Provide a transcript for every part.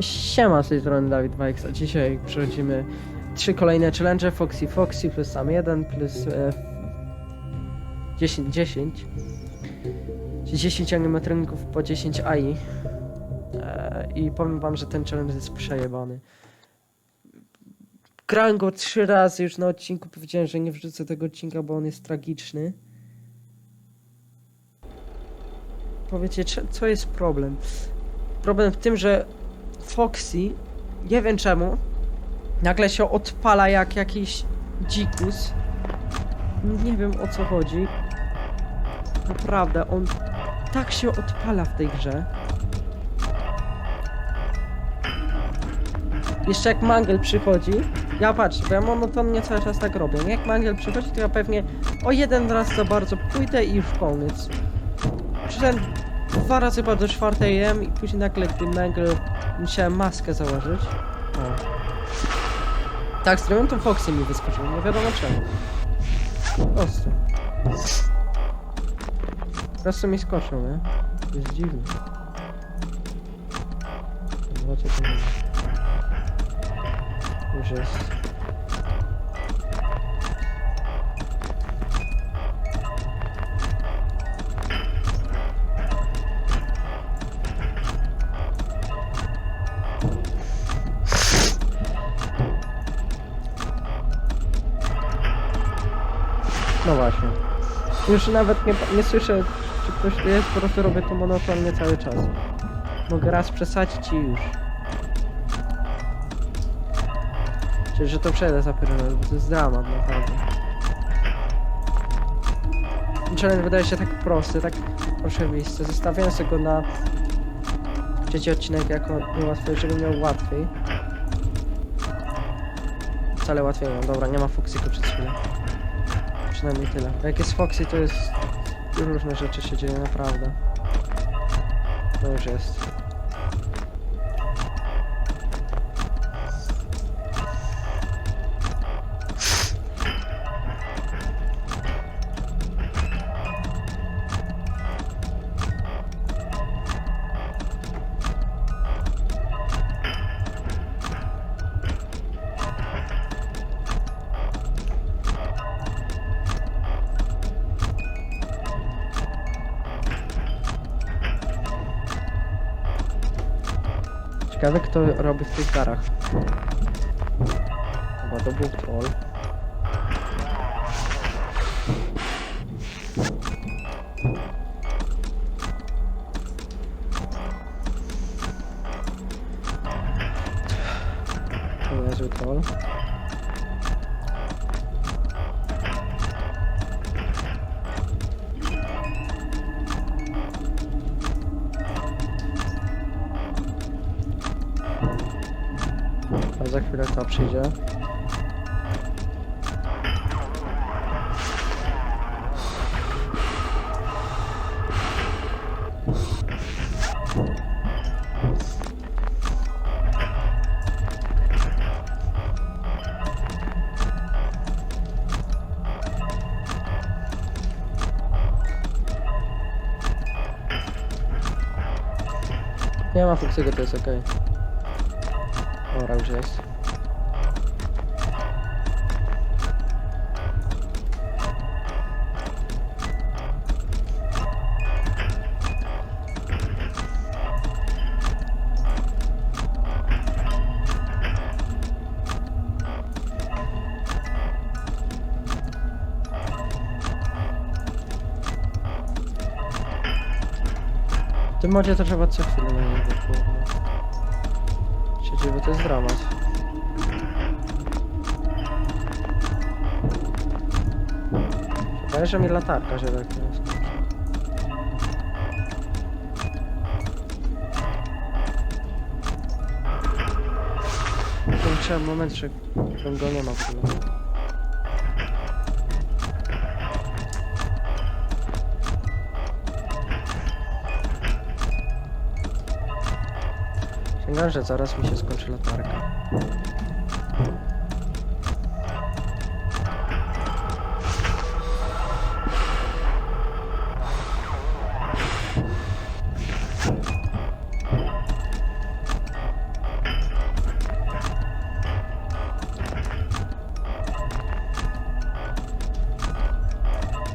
Siema, z tej strony Dawid Bikes, a dzisiaj przechodzimy trzy kolejne challenge Foxy Foxy plus sam 1 plus e, 10 10 Czyli 10 animatroników po 10 AI e, i powiem wam, że ten challenge jest przejebany. Grałem go trzy razy już na odcinku, powiedziałem, że nie wrzucę tego odcinka, bo on jest tragiczny. Powiecie, co jest problem? Problem w tym, że Foxy, nie wiem czemu, nagle się odpala jak jakiś dzikus. Nie wiem o co chodzi. Naprawdę, on tak się odpala w tej grze. Jeszcze jak Mangel przychodzi, ja patrzę, bo ja monotonnie cały czas tak robię. Jak Mangel przychodzi, to ja pewnie o jeden raz za bardzo pójdę i już koniec. Przyszedłem dwa razy chyba do czwartej jem i później nagle, gdy Mangel musiałem maskę założyć. O. Tak, z to Foxy mi wyskoczył, nie wiadomo czemu. Po prostu mi skoczył, nie? To jest dziwne. Zobaczcie, to Już jest. Już nawet nie, nie słyszę, czy ktoś tu jest, po prostu robię to monotonnie cały czas. Mogę raz przesadzić i już. Czyli, że to przejdę za pierwszym razem, bo to jest dramat naprawdę. Challenge wydaje się tak prosty, tak oczywisty. Zostawiam sobie go na trzeci odcinek jako niełatwy, żeby miał łatwiej. Wcale łatwiej mam. Dobra, nie ma Foxyku przez chwilę. Przynajmniej tyle. Jak jest Foxy, to jest... Różne rzeczy się dzieją, naprawdę. To już jest. Ciekawe kto robi w tych garach. Chyba to był troll. A za chwilę to przyjdzie. Nie ma Fuxiego, to jest okej. Dobra, już jest. W tym modzie to trzeba co chwilę na niego kurwa. Siedzi, bo to jest dramat. Wydaje, że mi latarka się tak nie skończy. Trzeba moment, że go nie ma w ogóle. Sądzę, że zaraz mi się skończy latarka.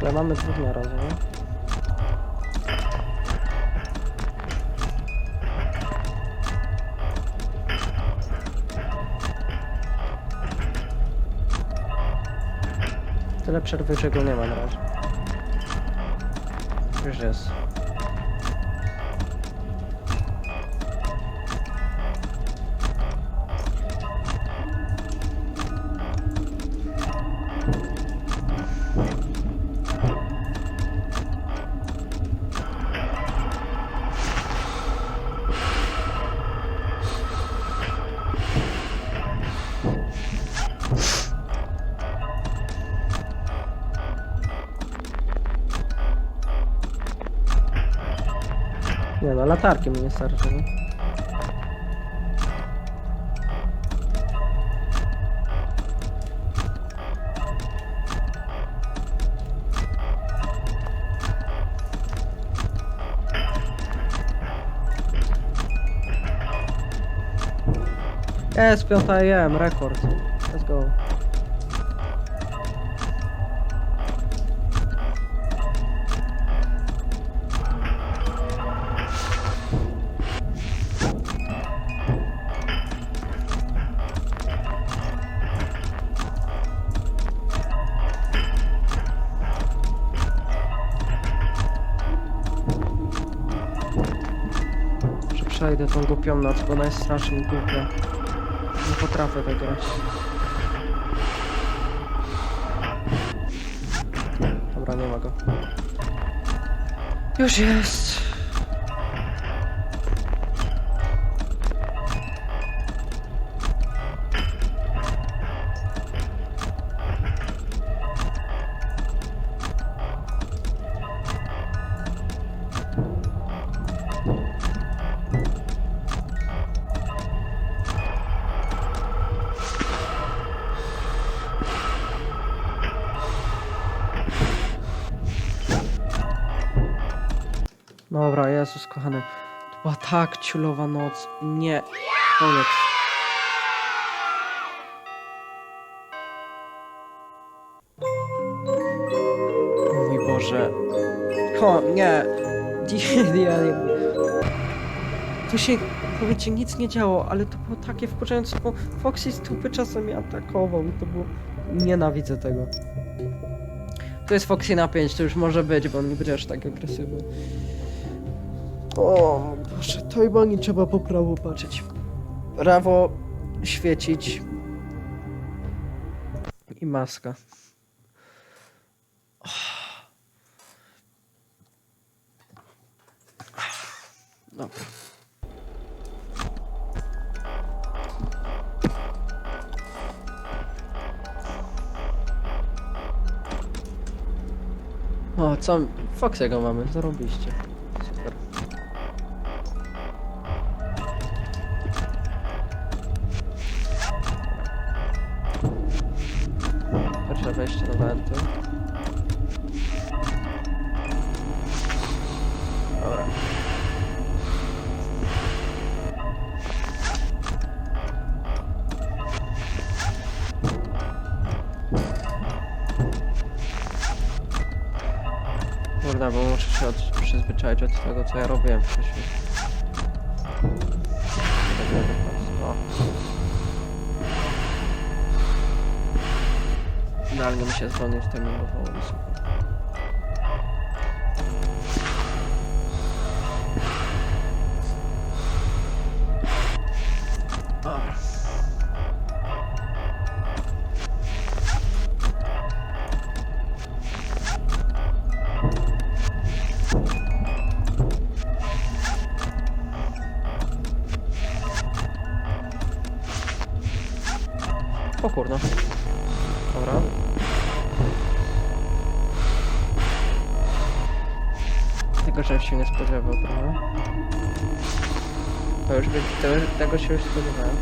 Ale mamy dwóch naraz. Tyle przerwy, że go nie ma na razie. Już jest. Nie no, latarki mi nie starczy, nie? Jest, piąta AM, rekord. Przejdę tą głupią noc, bo ona jest strasznie głupia. Nie potrafię tak grać. Dobra, nie ma go. Już jest. Jezus kochany. To była tak ciulowa noc. Nie. Koniec. O mój Boże. O, nie. Tu się, powiecie, nic nie działo, ale to było takie wkurzające, bo Foxy z tupy czasem mnie atakował i to było... Nienawidzę tego. To jest Foxy na 5, to już może być, bo on nie będzie aż tak agresywny. O mój Boże, to chyba nie trzeba po prawo patrzeć. Prawo świecić. I maska. Dobra. O, co? Foxego mamy, zarobiście. Przyzwyczaić od tego, co ja robiłem wcześniej. Nie wypadł. O. Idealnie mi się dzwonił w tym super. Dobra. Trochę. To już to, już- tego się już spodziewałem.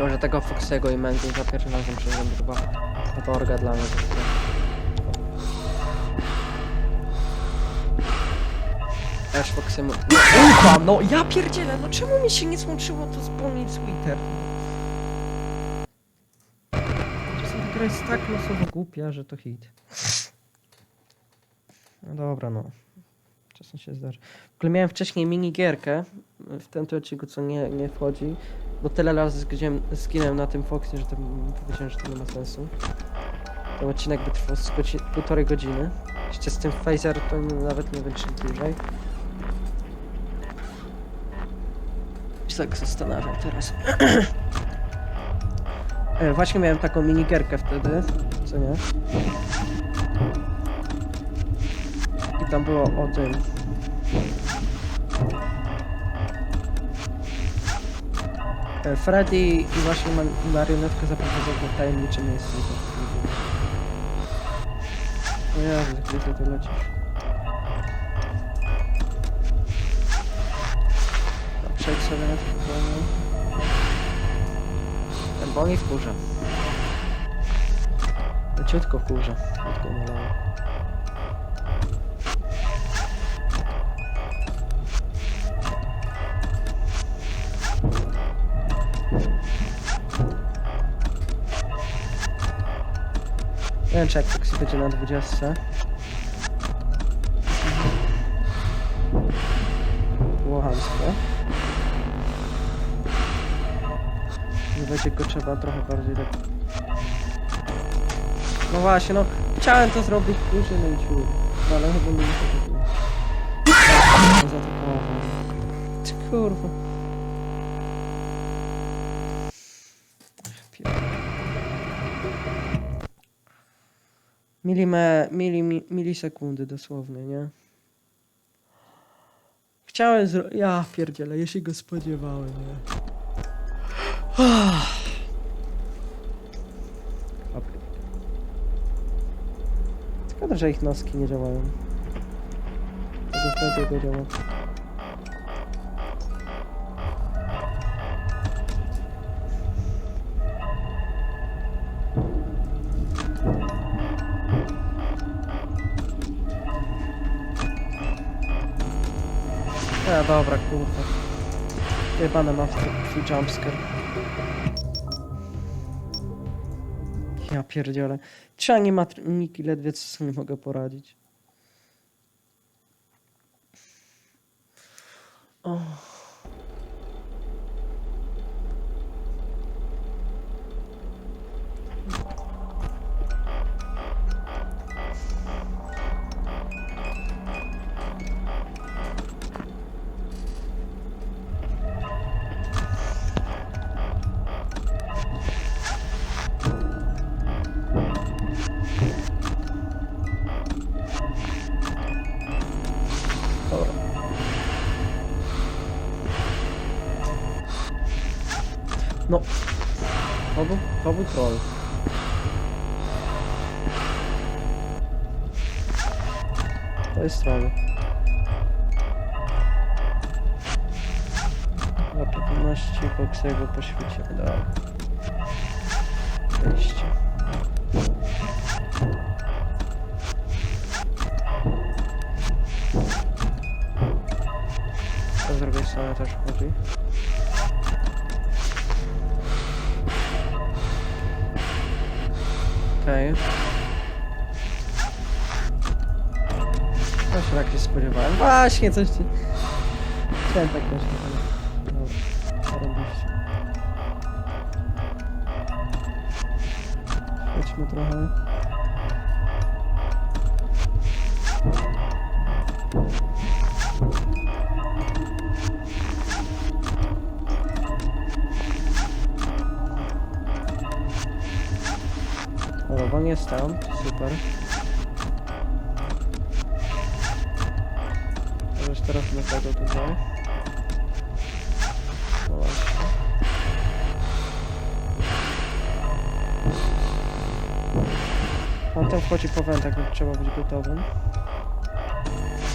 Może tego Foxego i Mango za pierwszym razem przeżyłem chyba to orga dla mnie. Aż Foxy mu... Ufam, no ja pierdzielę, no czemu mi się nie złączyło to z Bonnie Twitter? Czasem ta gra jest tak losowo głupia, że to hit. No dobra, no. Czasem się zdarzy. W ogóle miałem wcześniej minigierkę, w tym odcinku co nie, nie wchodzi, bo tyle razy zginąłem, zginąłem na tym Foxie, że to powiedziałem, że to nie ma sensu. Ten odcinek by trwał półtorej godziny. Jeszcze z tym phaser to nawet nie wiem czy dłużej. Się tak zastanawiam teraz. e, właśnie miałem taką minigierkę wtedy, co nie? Tam było o tym. E, Freddy i właśnie ma- marionetka zaprowadzą w tajemnicze miejsce. O Jezu, gdzie to lecisz? No, Przejdź sobie na spokojnie. Ten boni wkurza. Leciutko wkurza. Leciutko malało. Wiem, czy Foxy będzie na 20. Było chamskie. Nie będzie go trzeba trochę bardziej tak... No właśnie, no chciałem to zrobić później na YouTube, no, ale chyba nie muszę tego. Zaatakował. Ty kurwa. Milime, mili, mi, milisekundy dosłownie, nie? Chciałem zro... Ja pierdzielę, ja się go spodziewałem, nie? Szkoda, że ich noski nie działają. Tego wtedy działa. A dobra, kurwa. Jebane ma twój jumpscare. Ja pierdzielę. Trzy animatroniki ledwie co sobie mogę poradzić. O. To był, troll. To jest troll. Dla pewności Foxego poświęcimy wejścia. To z drugiej strony też wchodzi. Okej. Właśnie tak się spodziewałem. Właśnie, coś ci... Chciałem tak też. ale- Dobra. Świećmy trochę. Bo nie stał, super. Możesz teraz do tego tutaj. No właśnie. On tam wchodzi po wędach, więc trzeba być gotowym.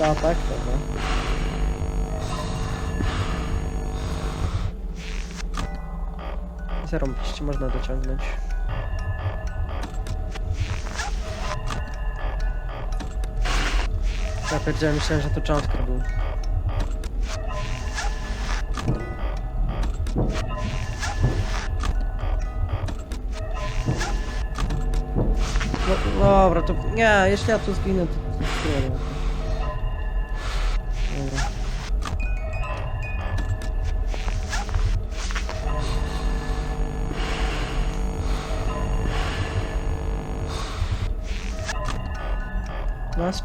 No tak, dobra. Zarąbiście, można dociągnąć. Ja powiedziałem, myślałem, że to cząstka był. No dobra, to nie, jeśli ja tu zginę, to, to zginę. Dobra.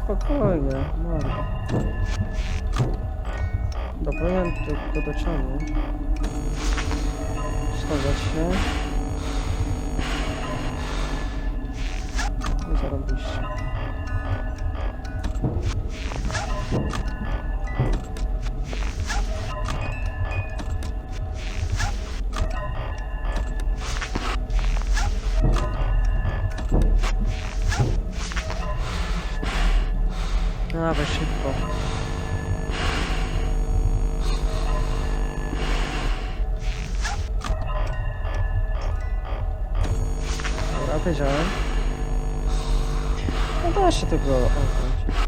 spokojnie, mordo. Dopowiadam tylko do ciągu. Schodzę się. I zarobiście. No dawaj szybko. Dobra, wiedziałem. No da się tego obrać.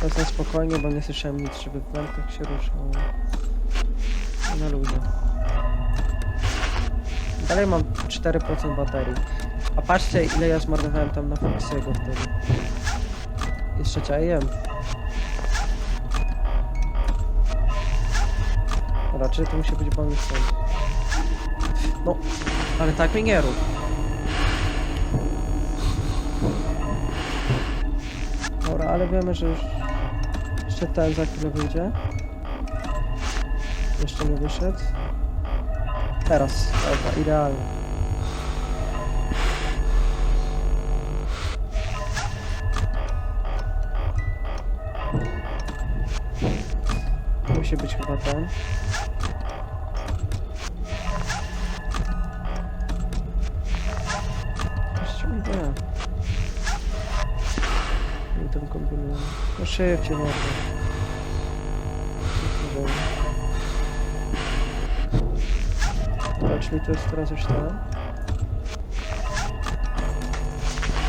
Teraz spokojnie, bo nie słyszałem nic, żeby w się ruszało. Na ludzie. Dalej mam 4% baterii. A patrzcie ile ja zmarnowałem tam na Foxiego wtedy. Jeszcze cię jem. Raczej to musi być bonus. No, ale tak mi nie rób. Dobra, ale wiemy, że już jeszcze ten za chwilę wyjdzie. Jeszcze nie wyszedł. Teraz, dobra, idealnie. musi być chyba ten. Ściągnę. I tam kombinuję. No szybciej może. Zobaczmy, to jest teraz już ten.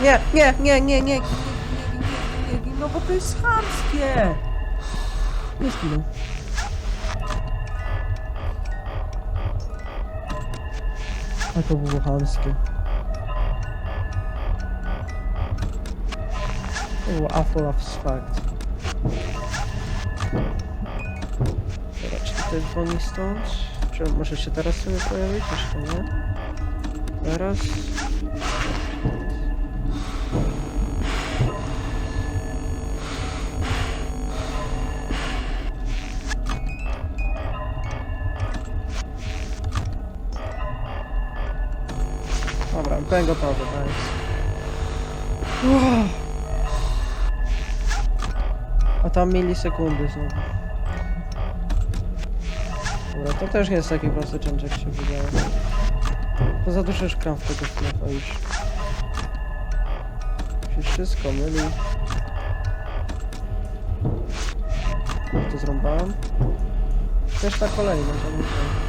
Nie, nie, nie, nie, nie, no bo to jest chamskie! Nie zginął. A to było chamskie. To było awful as fact. Dobra, czy jest wolni stąd? Czy może się teraz sobie pojawić? Jeszcze nie. Teraz. Dobra, byłem gotowy, nice. A tam milisekundy znowu. Dobra, to też nie jest taki prosty challenge, jak się wydaje. To za dużo już kram w tego sklepa już. Się wszystko myli. To zrąbałem. Też na kolei, no to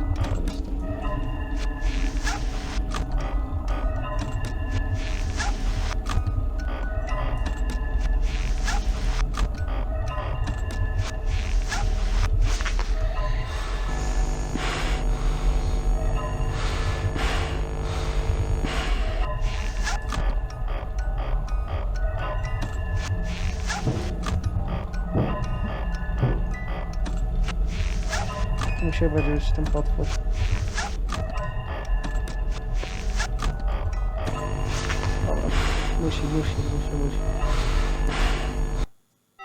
Musi być ten potwór. Dobra, musi, musi, musi, musi.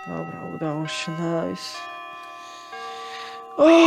Dobra, udało się, nice. Oh!